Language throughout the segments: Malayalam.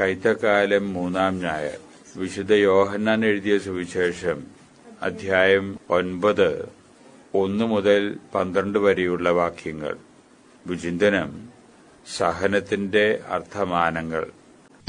കൈത്തക്കാലം മൂന്നാം ഞായർ. വിശുദ്ധ യോഹന്നാൻ എഴുതിയ സുവിശേഷം അധ്യായം ഒൻപത് ഒന്ന് മുതൽ പന്ത്രണ്ട് വരെയുള്ള വാക്യങ്ങൾ. വിചിന്തനം സഹനത്തിന്റെ അർത്ഥമാനങ്ങൾ.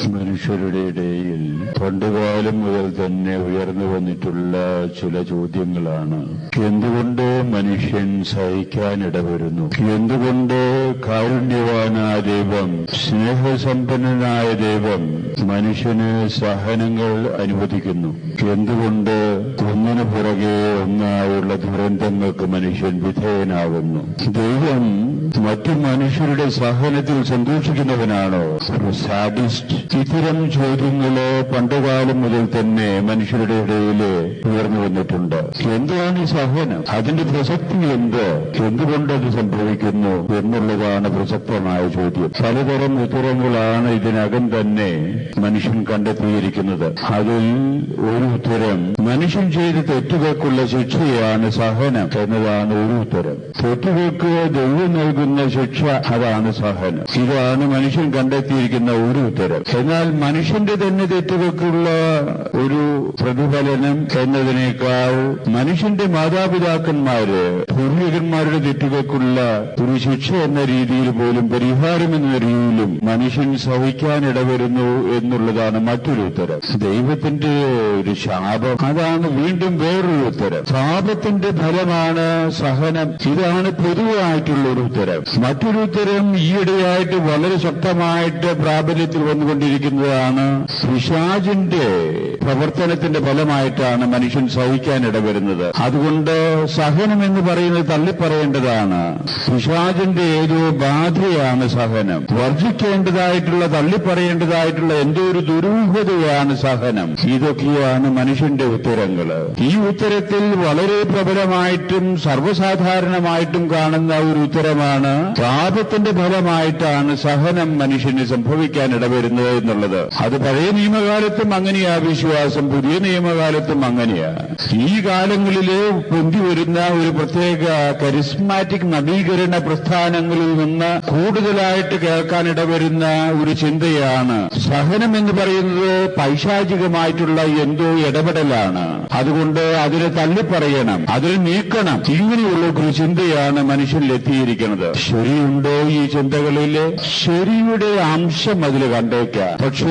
മനുഷ്യരുടെ ഇടയിൽ പണ്ടുകാലം മുതൽ തന്നെ ഉയർന്നു വന്നിട്ടുള്ള ചില ചോദ്യങ്ങളാണ്. എന്തുകൊണ്ട് മനുഷ്യൻ സഹിക്കാനിടവരുന്നു? എന്തുകൊണ്ട് കാരുണ്യവാനായ ദൈവം സ്നേഹസമ്പന്നനായ ദൈവം മനുഷ്യന് സഹനങ്ങൾ അനുവദിക്കുന്നു? എന്തുകൊണ്ട് ഒന്നിനു പുറകെ ഒന്നായുള്ള ദുരന്തങ്ങൾക്ക് മനുഷ്യൻ വിധേയനാകുന്നു ദൈവം മറ്റു മനുഷ്യരുടെ സഹനത്തിൽ സന്തോഷിക്കുന്നവനാണോ? ഒരു സാഡിസ്റ്റ് ഇത്തരം ചോദ്യങ്ങൾ പണ്ടുകാലം മുതൽ തന്നെ മനുഷ്യരുടെ ഇടയിൽ ഉയർന്നു വന്നിട്ടുണ്ട്. എന്താണ് ഈ സഹനം? അതിന്റെ പ്രസക്തി എന്ത്? എന്തുകൊണ്ടത് സംഭവിക്കുന്നു എന്നുള്ളതാണ് പ്രസക്തമായ ചോദ്യം. പലതരം ഉത്തരങ്ങളാണ് ഇതിനകം തന്നെ മനുഷ്യൻ കണ്ടെത്തിയിരിക്കുന്നത്. അതിൽ ഒരു ഉത്തരം മനുഷ്യൻ ചെയ്ത തെറ്റുകൾക്കുള്ള ശിക്ഷയാണ് സഹനം എന്നതാണ് ഒരു ഉത്തരം. തെറ്റുകൾക്ക് ദൈവം നൽകുന്ന ശിക്ഷ അതാണ് സഹനം. ഇതാണ് മനുഷ്യൻ കണ്ടെത്തിയിരിക്കുന്ന ഒരു ഉത്തരം. എന്നാൽ മനുഷ്യന്റെ തന്നെ തെറ്റുകൾക്കുള്ള ഒരു പ്രതിഫലനം എന്നതിനേക്കാൾ മനുഷ്യന്റെ മാതാപിതാക്കന്മാര് പൂർവികന്മാരുടെ തെറ്റുകൾക്കുള്ള ഒരു ശിക്ഷ എന്ന രീതിയിൽ പോലും പരിഹാരം എന്ന രീതിയിലും മനുഷ്യൻ സഹിക്കാൻ ഇടവരുന്നു എന്നുള്ളതാണ് മറ്റൊരു ഉത്തരം. ദൈവത്തിന്റെ ഒരു ശാപം അതാണ് വീണ്ടും വേറൊരു ഉത്തരം. ശാപത്തിന്റെ ഫലമാണ് സഹനം. ഇതാണ് പൊതുവായിട്ടുള്ള ഒരു ഉത്തരം. മറ്റൊരു ഉത്തരം ഈയിടെയായിട്ട് വളരെ ശക്തമായിട്ട് പ്രാബല്യത്തിൽ വന്നുകൊണ്ടിരിക്കുന്നതാണ്. സുഷാജിന്റെ പ്രവർത്തനത്തിന്റെ ഫലമായിട്ടാണ് മനുഷ്യൻ സഹിക്കാനിടവരുന്നത് അതുകൊണ്ട് സഹനം എന്ന് പറയുന്നത് തള്ളിപ്പറയേണ്ടതാണ്. സുഷാജിന്റെ ഏതോ ബാധയാണ് സഹനം. വർജിക്കേണ്ടതായിട്ടുള്ള തള്ളിപ്പറയേണ്ടതായിട്ടുള്ള എന്തോ ഒരു ദുരൂഹതയാണ് സഹനം. ഇതൊക്കെയാണ് മനുഷ്യന്റെ ഉത്തരങ്ങൾ ഈ ഉത്തരത്തിൽ വളരെ പ്രബലമായിട്ടും സർവസാധാരണമായിട്ടും കാണുന്ന ഒരു ഉത്തരമാണ് പാപത്തിന്റെ ഫലമായിട്ടാണ് സഹനം മനുഷ്യന് സംഭവിക്കാൻ ഇടവരുന്നത് എന്നുള്ളത്. അത് പഴയ നിയമകാലത്തും അങ്ങനെയാ വിശ്വാസം പുതിയ നിയമകാലത്തും അങ്ങനെയാ. ഈ കാലങ്ങളിൽ പൊന്തി വരുന്ന ഒരു പ്രത്യേക കരിസ്മാറ്റിക് നവീകരണ പ്രസ്ഥാനങ്ങളിൽ നിന്ന് കൂടുതലായിട്ട് കേൾക്കാൻ ഇടവരുന്ന ഒരു ചിന്തയാണ്. സഹനം എന്ന് പറയുന്നത് പൈശാചികമായിട്ടുള്ള എന്തോ ഇടപെടലാണ്. അതുകൊണ്ട് അതിനെ തള്ളിപ്പറയണം അതിനെ നീക്കണം. ഇങ്ങനെയുള്ള ഒരു ചിന്തയാണ് മനുഷ്യനിൽ എത്തിയിരിക്കുന്നത് ശരിയുണ്ടോ ഈ ചിന്തകളിൽ? ശരിയുടെ അംശം അതിൽ കണ്ടേക്കാം. പക്ഷേ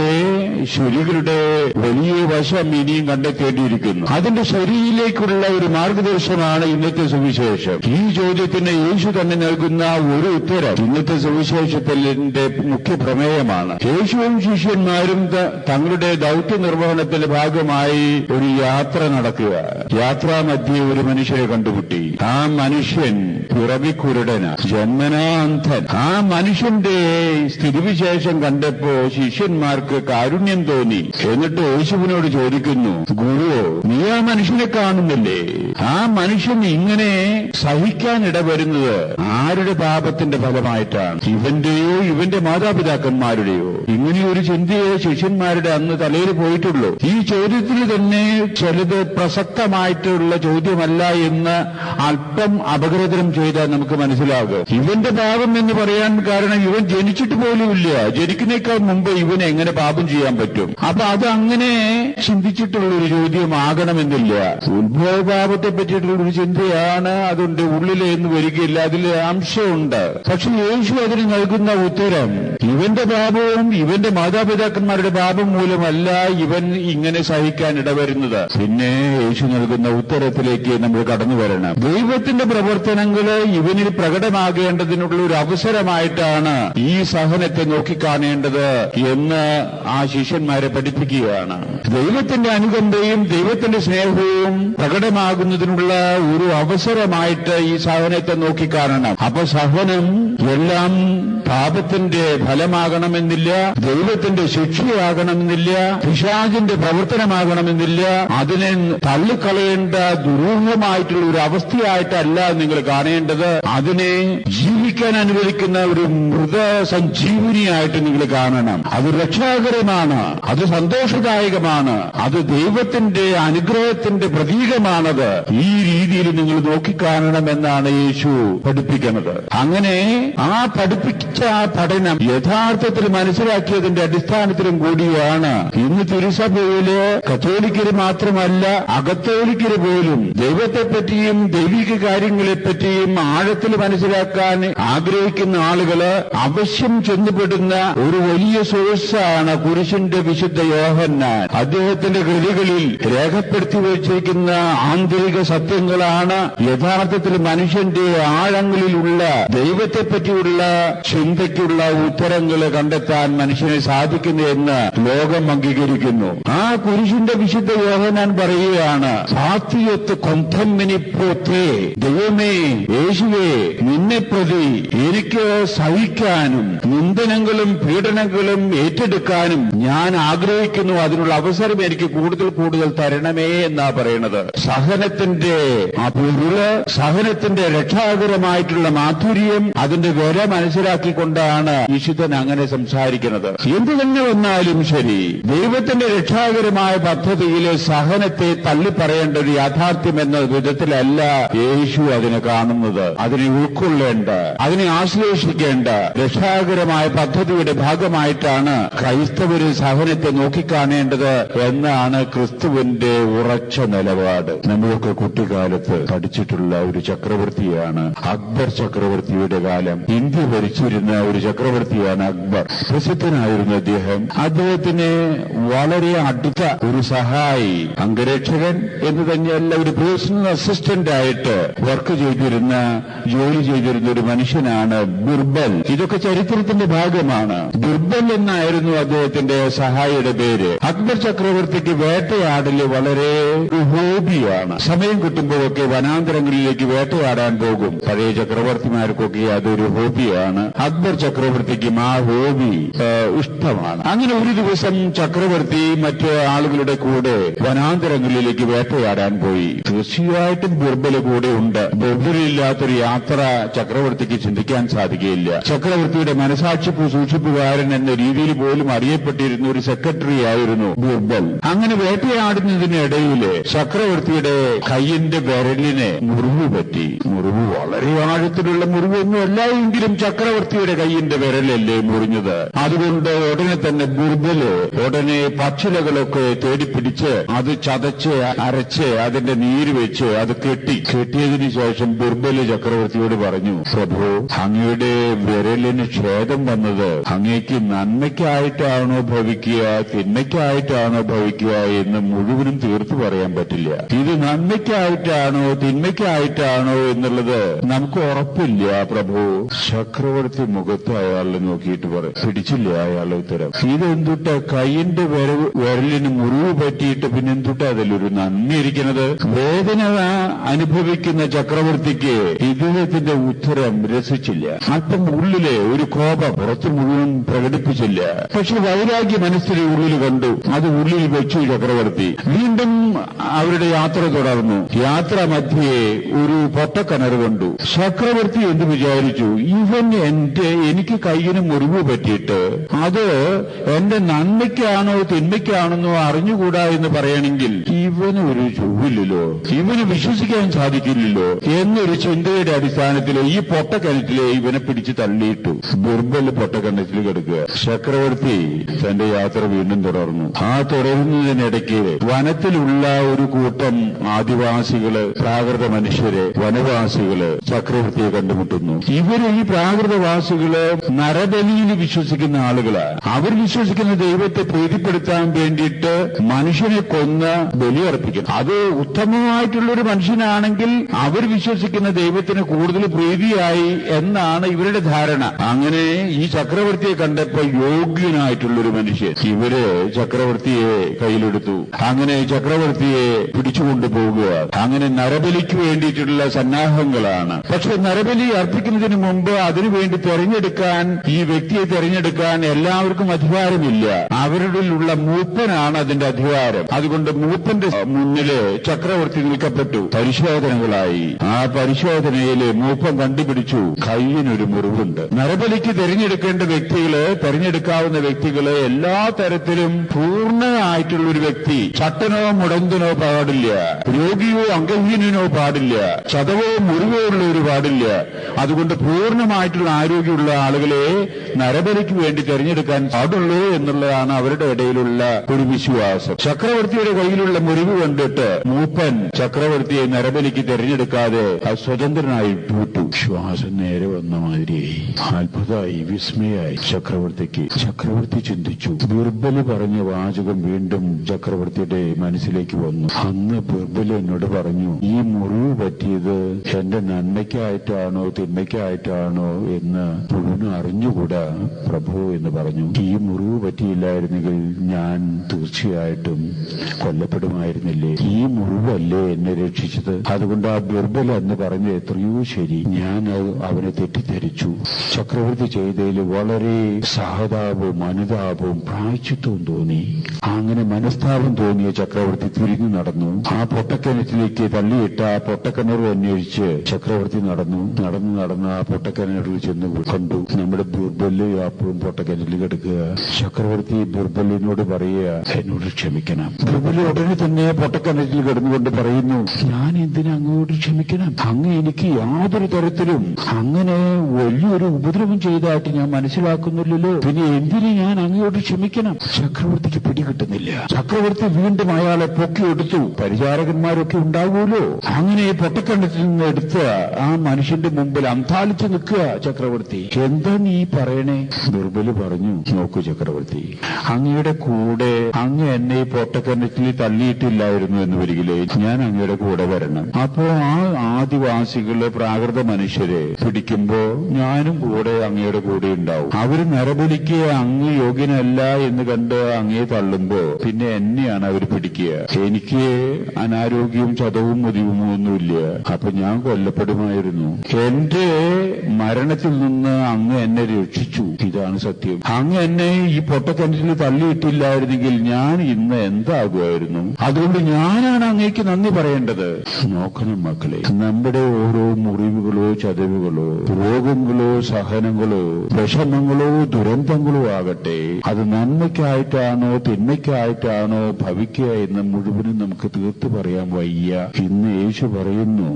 ശരികളുടെ വലിയ വശം ഇനിയും കണ്ടെത്തേണ്ടിയിരിക്കുന്നു. അതിന്റെ ശരിയിലേക്കുള്ള ഒരു മാർഗദർശനമാണ് ഇന്നത്തെ സുവിശേഷം. ഈ ചോദ്യത്തിന് യേശു തന്നെ നൽകുന്ന ഒരു ഉത്തരം ഇന്നത്തെ സുവിശേഷത്തിന്റെ മുഖ്യ പ്രമേയമാണ്. യേശുവും ശിഷ്യന്മാരും തങ്ങളുടെ ദൗത്യ നിർവഹണത്തിന്റെ ഭാഗമായി ഒരു യാത്ര നടക്കുക. യാത്രാമധ്യേ ഒരു മനുഷ്യരെ കണ്ടുമുട്ടി. ആ മനുഷ്യൻ പിറവിക്കുരുടന. ജന്മനാ അന്ധൻ ആ മനുഷ്യന്റെ സ്ഥിതിവിശേഷം കണ്ടപ്പോ ശിഷ്യന്മാർക്ക് കാരുണ്യം തോന്നി. എന്നിട്ട് യേശുവിനോട് ചോദിക്കുന്നു ഗുരു നീ ആ മനുഷ്യനെ കാണുന്നില്ലേ? ആ മനുഷ്യൻ ഇങ്ങനെ സഹിക്കാൻ ഇടവരുന്നത് ആരുടെ പാപത്തിന്റെ ഫലമായിട്ടാണ്? ഇവന്റെയോ ഇവന്റെ മാതാപിതാക്കന്മാരുടെയോ? ഇങ്ങനെ ഒരു ചിന്തയോ ശിഷ്യന്മാരുടെ അന്ന് തലയിൽ പോയിട്ടുള്ളൂ. ഈ ചോദ്യത്തിൽ തന്നെ ചിലത് പ്രസക്തമായിട്ടുള്ള ചോദ്യമല്ല എന്ന് അല്പം അപഗ്രഥനം ചെയ്താൽ നമുക്ക് മനസ്സിലാകും. ഇവന്റെ പാപം എന്ന് പറയാൻ കാരണം ഇവൻ ജനിച്ചിട്ട് പോലുമില്ല ജനിക്കുന്നേക്കാൾ മുമ്പ് ഇവനെ എങ്ങനെ പാപം ചെയ്യാൻ പറ്റും? അപ്പൊ അത് അങ്ങനെ ചിന്തിച്ചിട്ടുള്ള ഒരു ചോദ്യമാകണമെന്നില്ല ഉത്ഭവ പാപത്തെ പറ്റിയിട്ടുള്ള ഒരു ചിന്തയാണ് അതുണ്ട്. ഉള്ളിൽ എന്ന് വരികയില്ല. അതിൽ അംശമുണ്ട്. പക്ഷെ യേശു അതിന് നൽകുന്ന ഉത്തരം ഇവന്റെ പാപവും ഇവന്റെ മാതാപിതാക്കന്മാരുടെ പാപം മൂലമല്ല ഇവൻ ഇങ്ങനെ സഹിക്കാൻ ഇടവരുന്നത്. പിന്നെ യേശു നൽകുന്ന ഉത്തരത്തിലേക്ക് നമ്മൾ കടന്നു വരണം. ദൈവത്തിന്റെ പ്രവർത്തനങ്ങൾ ഇവനിൽ പ്രകടമാകേണ്ടതിനുള്ള ഒരു അവസരമായിട്ടാണ് ഈ സഹനത്തെ നോക്കിക്കാണേണ്ടത് എന്ന് ആ ശിഷ്യന്മാരെ പഠിപ്പിക്കുകയാണ്. ദൈവത്തിന്റെ അനുകമ്പയും ദൈവത്തിന്റെ സ്നേഹവും പ്രകടമാകുന്നതിനുള്ള ഒരു അവസരമായിട്ട് ഈ സഹനത്തെ നോക്കിക്കാണണം. അപ്പൊ സഹനം എല്ലാം പാപത്തിന്റെ ഫലമാകണമെന്നില്ല ദൈവത്തിന്റെ ശിക്ഷയാകണമെന്നില്ല പിശാചിന്റെ പ്രവർത്തനമാകണമെന്നില്ല അതിനെ തള്ളിക്കളയേണ്ട ദുരൂഹമായിട്ടുള്ള ഒരു അവസ്ഥയായിട്ടല്ല നിങ്ങൾ കാണേണ്ടത്. അതിനെ ജീവിക്കാൻ അനുവദിക്കുന്ന ഒരു മൃത സഞ്ജീവനിയായിട്ട് നിങ്ങൾ കാണണം. അത് രക്ഷാകരമാണ് അത് സന്തോഷദായകമാണ് അത് ദൈവത്തിന്റെ അനുഗ്രഹത്തിന്റെ പ്രതീകമാണത്. ഈ രീതിയിൽ നിങ്ങൾ നോക്കിക്കാണണമെന്നാണ് യേശു പഠിപ്പിക്കുന്നത്. അങ്ങനെ ആ പഠിപ്പിച്ച ആ പഠനം യഥാർത്ഥത്തിൽ മനസ്സിലാക്കിയതിന്റെ അടിസ്ഥാനത്തിലും കൂടിയാണ്. ഇന്ന് തിരുസഭയിൽ കത്തോലിക്കര് മാത്രമല്ല അകത്തോലിക്കര് പോലും ദൈവത്തെപ്പറ്റിയും ദൈവിക കാര്യങ്ങളെപ്പറ്റിയും ആഴത്തിൽ മനസ്സിലാക്കാൻ ആഗ്രഹിക്കുന്ന ആളുകൾ അവശ്യം ചെന്നുപെടുന്ന ഒരു വലിയ സോഴ്സാണ് കുരിശിന്റെ വിശുദ്ധ യോഹന്നാൻ. അദ്ദേഹത്തിന്റെ കൃതികളിൽ രേഖപ്പെടുത്തി വച്ചിരിക്കുന്ന ആന്തരിക സത്യങ്ങളാണ് യഥാർത്ഥത്തിൽ മനുഷ്യന്റെ ആഴങ്ങളിലുള്ള ദൈവത്തെപ്പറ്റിയുള്ള ചിന്തയ്ക്കുള്ള ഉത്തരങ്ങൾ കണ്ടെത്താൻ മനുഷ്യനെ സാധിക്കുന്നു എന്ന് ലോകം അംഗീകരിക്കുന്നു. ആ കുരിശിന്റെ വിശുദ്ധ യോഹനാൻ പറയുകയാണ് സാത്തിയൊത്ത് കൊന്തമ്മിനിപ്പോത്തേ ദൈവമേ യേശുവേ നിന്നെ പ്രതി എനിക്ക് സഹിക്കാനും നിന്ദനങ്ങളും പീഡനങ്ങളും ഏറ്റെടുക്കാനും ഞാൻ ആഗ്രഹിക്കുന്നു. അതിനുള്ള അവസരം എനിക്ക് കൂടുതൽ കൂടുതൽ തരണമേ എന്നാ പറയുന്നത് സഹനത്തിന്റെ ആ പൊരുൾ സഹനത്തിന്റെ രക്ഷാകരമായിട്ടുള്ള മാധുര്യം അതിന്റെ വില മനസ്സിലാക്കിക്കൊണ്ടാണ് വിശുദ്ധൻ അങ്ങനെ സംസാരിക്കുന്നത്. എന്തു തന്നെ വന്നാലും ശരി ദൈവത്തിന്റെ രക്ഷാകരമായ പദ്ധതിയിലെ സഹനത്തെ തള്ളിപ്പറയേണ്ട ഒരു യാഥാർത്ഥ്യം എന്ന വിധത്തിലല്ല യേശു അതിനെ കാണുന്നത്. അതിനെ ഉൾക്കൊള്ളേണ്ട. അതിനെ ആശ്ലേഷിക്കേണ്ട രക്ഷാകരമായ പദ്ധതിയുടെ ഭാഗമായിട്ടാണ് ക്രൈസ്തവര് സഹനത്തെ നോക്കിക്കാണേണ്ടത് എന്നാണ് ക്രിസ്തുവിന്റെ ഉറച്ച നിലപാട്. നമ്മളൊക്കെ കുട്ടിക്കാലത്ത് പഠിച്ചിട്ടുള്ള ഒരു ചക്രവർത്തിയാണ് അക്ബർ ചക്രവർത്തിയുടെ കാലം. ഇന്ത്യ ഭരിച്ചിരുന്ന ഒരു ചക്രവർത്തിയാണ് അക്ബർ. പ്രസിദ്ധനായിരുന്നു അദ്ദേഹം അദ്ദേഹത്തിന് വളരെ അടുത്ത ഒരു സഹായി അംഗരക്ഷകൻ എന്ന് തന്നെയല്ല ഒരു പേഴ്സണൽ അസിസ്റ്റന്റ് ആയിട്ട് വർക്ക് ചെയ്തിരുന്ന ജോലി ചെയ്തിരുന്ന ഒരു മനുഷ്യനാണ് ദുർബൽ. ഇതൊക്കെ ചരിത്രത്തിന്റെ ഭാഗമാണ്. ദുർബൽ എന്നായിരുന്നു അദ്ദേഹത്തിന്റെ സഹായിയുടെ പേര്. അക്ബർ ചക്രവർത്തിക്ക് വേട്ടയാടൽ വളരെ ഹോബിയാണ്. സമയം കിട്ടുമ്പോഴൊക്കെ വനാന്തരങ്ങളിലേക്ക് വേട്ടയാടാൻ പോകും. പഴയ ചക്രവർത്തിമാർക്കൊക്കെ അതൊരു ഹോബിയാണ്. അക്ബർ ചക്രവർത്തിക്കും ആ ഹോബി ഇഷ്ടമാണ്. അങ്ങനെ ഒരു ദിവസം ചക്രവർത്തി മറ്റു ആളുകളുടെ കൂടെ വനാന്തരങ്ങളിലേക്ക് വേട്ടയാടാൻ പോയി. തീർച്ചയായിട്ടും ദുർബല കൂടെ ഉണ്ട്. ദുർബലില്ലാത്തൊരു യാത്ര ചക്രവർത്തിക്ക് ചിന്തിക്കാൻ സാധിക്കുകയില്ല. ചക്രവർത്തിയുടെ മനസാക്ഷിപ്പ് സൂക്ഷിപ്പുകാരൻ എന്ന രീതിയിൽ പോലും അറിയപ്പെട്ടിരുന്ന ഒരു സെക്രട്ടറി ആയിരുന്നു ദുർബൽ അങ്ങനെ വേട്ടയാടുന്നതിനിടയിൽ ചക്രവർത്തിയുടെ കയ്യിന്റെ വിരലിനെ മുറിവ് പറ്റി മുറിവ് വളരെ ആഴത്തിലുള്ള മുറിവൊന്നുമല്ല എങ്കിലും ചക്രവർത്തിയുടെ കൈയിന്റെ വിരലല്ലേ മുറിഞ്ഞത്. അതുകൊണ്ട് ഉടനെ തന്നെ ബുർബൽ ഉടനെ പച്ചിലകളൊക്കെ തേടിപ്പിടിച്ച് അത് ചതച്ച് അരച്ച് അതിന്റെ നീര് വെച്ച് അത് കെട്ടി. കെട്ടിയതിനു ശേഷം ബുർബൽ ചക്രവർത്തിയോട് പറഞ്ഞു പ്രഭു അങ്ങയുടെ വിരലിന് ക്ഷേദം വന്നത് അങ്ങേക്ക് നന്മയ്ക്കായിട്ടാണോ ഭവിക്കുക തിന്മയ്ക്കായിട്ടാണോ ഭവിക്കുക എന്ന് മുഴുവനും തീർത്തു പറയാൻ പറ്റില്ല. ഇത് നന്മയ്ക്കായിട്ടാണോ തിന്മയ്ക്കായിട്ടാണോ എന്നുള്ളത് നമുക്ക് ഉറപ്പില്ല പ്രഭു. ചക്രവർത്തി മുഖത്ത് അയാളെ നോക്കിയിട്ട് പറയും. പിടിച്ചില്ല അയാളുടെ ഉത്തരം. ഇതെന്തുട്ട കൈയിന്റെ വിരവ് വിരലിന് മുറിവ് പറ്റിയിട്ട് പിന്നെ എന്തുട്ട അതിലൊരു നന്ദി ഇരിക്കുന്നത്? വേദന അനുഭവിക്കുന്ന ചക്രവർത്തിക്ക് ഇദ്ദേഹത്തിന്റെ ഉത്തരം രസിച്ചില്ല. അല്പം ഉള്ളിലെ ഒരു കോപം പുറത്ത് മുഴുവൻ പ്രകടിപ്പിച്ചില്ല. പക്ഷെ വൈരാഗ്യ മനസ്സിലെ ഉള്ളിൽ കണ്ടു. അത് ഉള്ളിൽ വെച്ചു ചക്രവർത്തി. വീണ്ടും അവരുടെ യാത്ര തുടർന്നു. യാത്ര മധ്യേ ഒരു പൊട്ടക്കിണർ കണ്ടു ചക്രവർത്തി എന്ന് വിചാരിച്ചു? ഇവൻ എന്റെ എനിക്ക് കയ്യിന് മുറിവ് പറ്റിയിട്ട് അത് എന്റെ നന്മയ്ക്കാണോ തിന്മയ്ക്കാണെന്നോ അറിഞ്ഞുകൂടാ എന്ന് പറയണമെങ്കിൽ ഇവന് ഒരു ചൊവ്വില്ലല്ലോ. ഇവന് വിശ്വസിക്കാൻ സാധിക്കില്ലല്ലോ എന്നൊരു ചിന്തയുടെ അടിസ്ഥാനത്തിൽ ഈ പൊട്ടക്കിണറ്റിലെ ഇവനെ പിടിച്ച് തള്ളിയിട്ടു. ദുർബല പൊട്ടക്കിണറ്റിൽ കിടക്കുക. ചക്രവർത്തി തന്റെ യാത്ര വീണ്ടും തുടർന്നു. ആ തുടരുന്നതിനിടയ്ക്ക് വനത്തിലുള്ള ഒരു കൂട്ടം ആദിവാസികൾ പ്രാകൃത മനുഷ്യര് വനവാസികൾ ചക്രവർത്തിയെ കണ്ടുമുട്ടുന്നു. ഇവർ ഈ പ്രാകൃതവാസികൾ നരബലിയിൽ വിശ്വസിക്കുന്ന ആളുകളാണ് അവർ വിശ്വസിക്കുന്ന ദൈവത്തെ പ്രീതിപ്പെടുത്താൻ വേണ്ടിയിട്ട് മനുഷ്യനെ കൊന്ന് ബലിയർപ്പിക്കണം അത് ഉത്തമമായിട്ടുള്ള ഒരു മനുഷ്യനാണെങ്കിൽ അവർ വിശ്വസിക്കുന്ന ദൈവത്തിന് കൂടുതൽ പ്രീതിയായി എന്നാണ് ഇവരുടെ ധാരണ. അങ്ങനെ ഈ ചക്രവർത്തിയെ കണ്ടപ്പോ യോഗ്യനായിട്ടുള്ള ഒരു മനുഷ്യൻ ഇവർ ചക്രവർത്തിയെ കയ്യിലെടുത്തു. അങ്ങനെ ചക്രവർത്തിയെ പിടിച്ചുകൊണ്ടു പോകുക അങ്ങനെ നരബലിക്ക് വേണ്ടിയിട്ടുള്ള സന്നാഹങ്ങളാണ് എന്നുള്ളതാണ് പക്ഷെ നരബലി അർപ്പിക്കുന്നതിന് മുമ്പ് അതിനുവേണ്ടി തെരഞ്ഞെടുക്കാൻ ഈ വ്യക്തിയെ തെരഞ്ഞെടുക്കാൻ എല്ലാവർക്കും അധികാരമില്ല. അവരുടെ ഉള്ള മൂപ്പനാണ് അതിന്റെ അധികാരം. അതുകൊണ്ട് മൂപ്പന്റെ മുന്നിൽ ചക്രവർത്തി നിൽക്കപ്പെട്ടു. പരിശോധനകളായി. ആ പരിശോധനയിൽ മൂപ്പൻ കണ്ടുപിടിച്ചു. കയ്യിനൊരു മുറിവുണ്ട്. നരബലിക്ക് തിരഞ്ഞെടുക്കേണ്ട വ്യക്തികൾ തെരഞ്ഞെടുക്കാവുന്ന വ്യക്തികൾ എല്ലാ തരത്തിലും പൂർണമായിട്ടുള്ള ഒരു വ്യക്തി. ചട്ടനോ മുടന്തനോ പാടില്ല. രോഗിയോ അംഗഹീനനോ പാടില്ല. ചതവോ മുറിവോ ഒരു പാടില്ല അതുകൊണ്ട് പൂർണമായിട്ടുള്ള ആരോഗ്യമുള്ള ആളുകളെ നരബലിക്ക് വേണ്ടി തെരഞ്ഞെടുക്കാൻ പാടുള്ളൂ എന്നുള്ളതാണ് അവരുടെ ഇടയിലുള്ള ഒരു വിശ്വാസം. ചക്രവർത്തിയുടെ കയ്യിലുള്ള മുറിവ് കണ്ടിട്ട് മൂപ്പൻ ചക്രവർത്തിയെ നരബലിക്ക് തെരഞ്ഞെടുക്കാതെ സ്വതന്ത്രനായി വിട്ടു ശ്വാസം നേരെ വന്ന മാതിരിയായി അത്ഭുതമായി വിസ്മയായി ചക്രവർത്തിക്ക്. ചക്രവർത്തി ചിന്തിച്ചു. ബിർബൽ പറഞ്ഞ വാചകം വീണ്ടും ചക്രവർത്തിയുടെ മനസ്സിലേക്ക് വന്നു. അന്ന് ബിർബൽ എന്നോട് പറഞ്ഞു ഈ മുറിവ് പറ്റിയത് എന്റെ നന്മയ്ക്കായിട്ടാണോ തിന്മയ്ക്കായിട്ടാണോ എന്ന് മുഴുവൻ അറിഞ്ഞുകൂടാ പ്രഭു എന്ന് പറഞ്ഞു. ഈ മുറിവ് പറ്റിയില്ലായിരുന്നെങ്കിൽ ഞാൻ തീർച്ചയായിട്ടും കൊല്ലപ്പെടുമായിരുന്നില്ലേ? ഈ മുറിവല്ലേ എന്നെ രക്ഷിച്ചത്? അതുകൊണ്ട് ആ ദുർബല എന്ന് പറഞ്ഞ എത്രയോ ശരി. ഞാൻ അവനെ തെറ്റിദ്ധരിച്ചു. ചക്രവർത്തി ചെയ്തതിൽ വളരെ സഹതാപവും അനുതാപവും പ്രായച്ചിത്വവും തോന്നി. അങ്ങനെ മനസ്താപം തോന്നിയ ചക്രവർത്തി തിരിഞ്ഞു നടന്നു. ആ പൊട്ടക്കിണറ്റിലേക്ക് തള്ളിയിട്ട് ആ പൊട്ടക്കിണർ അന്വേഷിച്ച് ചക്രവർത്തി നടന്നു. നടന്നു നടന്ന് ആ പൊട്ടക്കിണറിൽ ചെന്ന് കണ്ടു. നമ്മുടെ ബിർബൽ അപ്പോഴും പൊട്ടക്കനലിൽ കിടക്കുക ചക്രവർത്തി ബിർബലിനോട് പറയുക എന്നോട് ക്ഷമിക്കണം. ബിർബൽ ഉടനെ തന്നെ പൊട്ടക്കിണറ്റിൽ കിടന്നുകൊണ്ട് പറയുന്നു ഞാൻ എന്തിനാ അങ്ങോട്ട് ക്ഷമിക്കണം? അങ്ങ് എനിക്ക് യാതൊരു തരത്തിലും അങ്ങനെ വലിയൊരു ഉപദ്രവം ചെയ്തതായിട്ട് ഞാൻ മനസ്സിലാക്കുന്നില്ലല്ലോ. പിന്നെ എന്തിനു ഞാൻ അങ്ങോട്ട് ക്ഷമിക്കണം? ചക്രവർത്തിക്ക് പിടികിട്ടുന്നില്ല. ചക്രവർത്തി വീണ്ടും അയാളെ പൊക്കിയെടുത്തു പരിചാരകന്മാരൊക്കെ ഉണ്ടാകുമല്ലോ അങ്ങനെ പൊട്ടക്കണ്ടത്തിൽ നിന്ന് എടുത്ത് ആ മനുഷ്യന്റെ മുമ്പിൽ അന്താലിച്ച് നിൽക്കുക ചക്രവർത്തി. എന്താ നീ പറയണേ? ദുർബൽ പറഞ്ഞു നോക്കൂ ചക്രവർത്തി അങ്ങയുടെ കൂടെ അങ്ങ് എന്നെ ഈ പൊട്ടക്കിണറ്റിൽ തള്ളിയിട്ടില്ലായിരുന്നു എന്ന് വരികിലേ ഞാൻ അങ്ങയുടെ കൂടെ വരണം. അപ്പോ ആ ആദിവാസികൾ പ്രാകൃത മനുഷ്യരെ പിടിക്കുമ്പോ ഞാനും കൂടെ അങ്ങയുടെ കൂടെ ഉണ്ടാവും. അവർ നരബലിക്ക് അങ്ങ് യോഗ്യനല്ല എന്ന് കണ്ട് അങ്ങയെ തള്ളുമ്പോ പിന്നെ എന്നെയാണ് അവർ പിടിക്കുക. എനിക്ക് അനാരോഗ്യവും ചതവും മുതിവും ഒന്നുമില്ല അപ്പൊ ഞാൻ കൊല്ലപ്പെടുമായിരുന്നു. എന്റെ മരണത്തിൽ നിന്ന് അങ്ങ് എന്നെ രക്ഷിച്ചു. ഇതാണ് സത്യം. അങ്ങ് എന്നെ ഈ പൊട്ടക്കിണറ്റിൽ തള്ളിയിട്ടില്ലായിരുന്നെങ്കിൽ ഞാൻ ഇന്ന് എന്താകുമായിരുന്നു? അതുകൊണ്ട് ഞാനാണ് അങ്ങേക്ക് നന്ദി പറയേണ്ടത്. നോക്കണം മക്കളെ. നമ്മുടെ ഓരോ മുറിവുകളോ ചതവുകളോ രോഗങ്ങളോ സഹനങ്ങളോ വിഷമങ്ങളോ ദുരന്തങ്ങളോ ആകട്ടെ അത് നന്മയ്ക്കായിട്ടാണോ തിന്മയ്ക്കായിട്ടാണോ ഭവിക്കുക എന്ന് മുഴുവനും നമുക്ക് തീർത്തു പറയാൻ വയ്യ. ഇന്ന് യേശു പറയുന്നു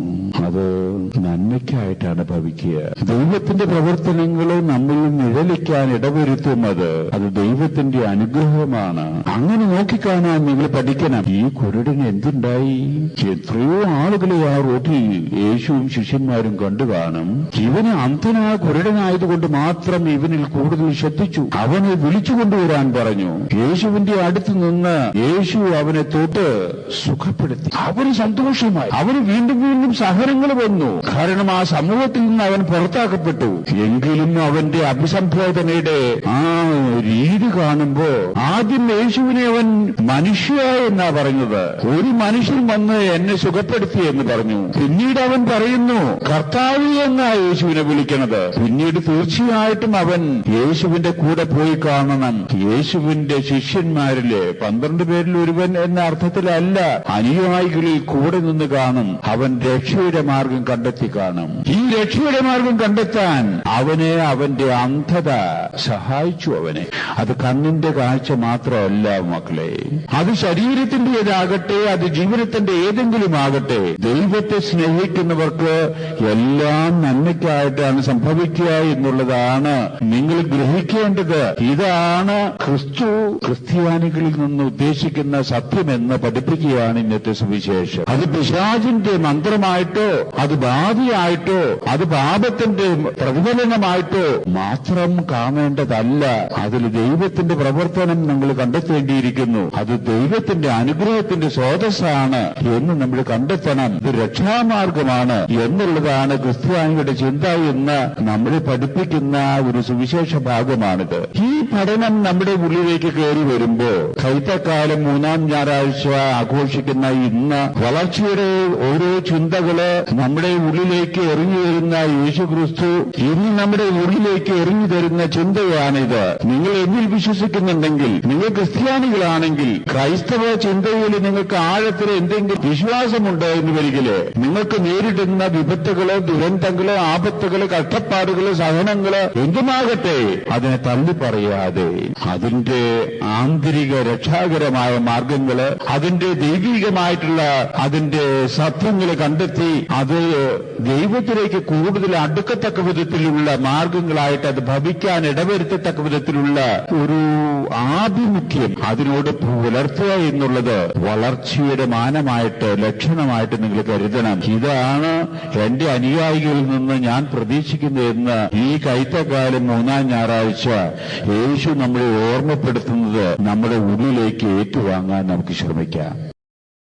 അത് നന്മയ്ക്കായിട്ടാണ് ഭവിക്കുക. ദൈവത്തിന്റെ പ്രവർത്തനങ്ങളെ നമ്മിൽ നിഴലിക്കാൻ ഇടവരുത്തുന്നത് അത് ദൈവത്തിന്റെ അനുഗ്രഹമാണ്. അങ്ങനെ നോക്കിക്കാണാൻ നിങ്ങൾ പഠിക്കണം. ഈ കുരുടിന് എന്തുണ്ടായി? എത്രയോ ആളുകളെ ആ റോട്ടിൽ യേശുവും ശിഷ്യന്മാരും കണ്ടു കാണും. ഇവന് അന്തനായ കുരുടനായതുകൊണ്ട് മാത്രം ഇവനിൽ കൂടുതൽ ശ്രദ്ധിച്ചു. അവനെ വിളിച്ചു കൊണ്ടുവരാൻ പറഞ്ഞു. യേശുവിന്റെ അടുത്ത് നിന്ന് യേശു അവനെ തൊട്ട് സുഖപ്പെടുത്തി. അവന് സന്തോഷമായി. അവന് വീണ്ടും വീണ്ടും സഹനങ്ങൾ വന്നു. കാരണം ആ സമൂഹത്തിൽ നിന്ന് അവൻ പുറത്താക്കപ്പെട്ടു. എങ്കിലും അവന്റെ അഭിസംബോധനയുടെ ആ രീതി കാണുമ്പോ ആദ്യം യേശുവിനെ അവൻ മനുഷ്യ എന്നാ പറഞ്ഞത്. ഒരു മനുഷ്യൻ വന്ന് എന്നെ സുഖപ്പെടുത്തി എന്ന് പറഞ്ഞു. പിന്നീട് അവൻ പറയുന്നു കർത്താവ് എന്നാ യേശുവിനെ വിളിക്കണത്. പിന്നീട് തീർച്ചയായിട്ടും അവൻ യേശുവിന്റെ കൂടെ പോയി കാണണം. യേശുവിന്റെ ശിഷ്യന്മാരിൽ പന്ത്രണ്ട് പേരിൽ ഒരുവൻ എന്ന അർത്ഥത്തിലല്ല അനുയായികളിൽ കൂടെ നിന്ന് കാണും. അവൻ രക്ഷയുടെ മാർഗം കണ്ടെത്തി കാണും ഈ രക്ഷയുടെ മാർഗം കണ്ടെത്താൻ അവനെ അവന്റെ അന്ധത സഹായിച്ചു അവനെ. അത് കണ്ണിന്റെ കാഴ്ച മാത്രമല്ല മക്കളെ. അത് ശരീരത്തിന്റെ ശരീരത്തിന്റേതാകട്ടെ അത് ജീവിതത്തിന്റെ ഏതെങ്കിലും ആകട്ടെ ദൈവത്തെ സ്നേഹിക്കുന്നവർക്ക് എല്ലാം നന്മയ്ക്കായിട്ടാണ് സംഭവിക്കുക എന്നുള്ളതാണ് നിങ്ങൾ ഗ്രഹിക്കേണ്ടത്. ഇതാണ് ക്രിസ്തു ക്രിസ്ത്യാനികളിൽ നിന്ന് ഉദ്ദേശിക്കുന്ന സത്യമെന്ന് പഠിപ്പിക്കുകയാണ് ഇന്നത്തെ സുവിശേഷം. അത് പിശാജിന്റെ മന്ത്രമായിട്ടോ അത് ഭാവിയായിട്ടോ അത് പാപത്തിന്റെ പ്രതിഫലനമായിട്ടോ മാത്രം കാണേണ്ടതല്ല. അതിൽ ദൈവത്തിന്റെ പ്രവർത്തനം നമ്മൾ കണ്ടെത്തേണ്ടിയിരിക്കുന്നു. അത് ദൈവത്തിന്റെ അനുഗ്രഹത്തിന്റെ സ്രോതസ്സാണ് എന്ന് നമ്മൾ കണ്ടെത്തണം. ഇത് രക്ഷാമാർഗമാണ് എന്നുള്ളതാണ് ക്രിസ്ത്യാനിയുടെ ചിന്ത എന്ന് നമ്മളെ പഠിപ്പിക്കുന്ന ഒരു സുവിശേഷ ഭാഗമാണിത്. ഈ പഠനം നമ്മുടെ ഉള്ളിലേക്ക് കയറി വരുമ്പോ കൈത്തക്കാലം മൂന്നാം ഞായറാഴ്ച ആഘോഷിക്കുന്ന ഇന്ന് വളർച്ചയുടെ ഓരോ ചിന്തകൾ നമ്മുടെ ഉള്ളിലേക്ക് എറിഞ്ഞു തരുന്ന യേശു ക്രിസ്തു ഇന്ന് നമ്മുടെ ഉള്ളിലേക്ക് എറിഞ്ഞു തരുന്ന ചിന്തയാണിത്. നിങ്ങൾ എന്നിൽ വിശ്വസിക്കുന്നുണ്ടെങ്കിൽ നിങ്ങൾ ക്രിസ്ത്യാനികളാണെങ്കിൽ ക്രൈസ്തവ ചിന്തയിൽ നിങ്ങൾക്ക് ആഴത്തിൽ എന്തെങ്കിലും വിശ്വാസമുണ്ട് എന്ന് വരികിൽ നിങ്ങൾക്ക് നേരിടുന്ന വിപത്തുകൾ ദുരന്തങ്ങൾ ആപത്തുകൾ കഷ്ടപ്പാടുകൾ സഹനങ്ങൾ എന്തുമാകട്ടെ അതിനെ തള്ളി പറയാതെ അതിന്റെ ആന്തരിക രക്ഷാകരമായ മാർഗങ്ങൾ അതിന്റെ ദൈവികമായിട്ടുള്ള അതിന്റെ സത്യങ്ങൾ കണ്ടെത്തി അത് ദൈവത്തിലേക്ക് കൂടുതൽ അടുക്കത്തക്ക വിധത്തിലുള്ള മാർഗങ്ങളായിട്ട് അത് ഭവിക്കാൻ ഇടവരുത്തത്തക്ക വിധത്തിലുള്ള ഒരു ആഭിമുഖ്യം അതിനോട് പുലർത്തുക എന്നുള്ളത് വളർച്ചയുടെ മാനമായിട്ട് ലക്ഷണമായിട്ട് നിങ്ങൾ കരുതണം. ഇതാണ് എന്റെ അനുയായികളിൽ നിന്ന് ഞാൻ പ്രതീക്ഷിക്കുന്നതെന്ന് ഈ കൈത്തക്കാലം മൂന്നാം ഞായറാഴ്ച യേശു നമ്മളെ ഓർമ്മപ്പെടുത്തുന്നത് നമ്മുടെ ഉള്ളിലേക്ക് ഏറ്റുവാങ്ങാൻ നമുക്ക് ശ്രമിക്കാം.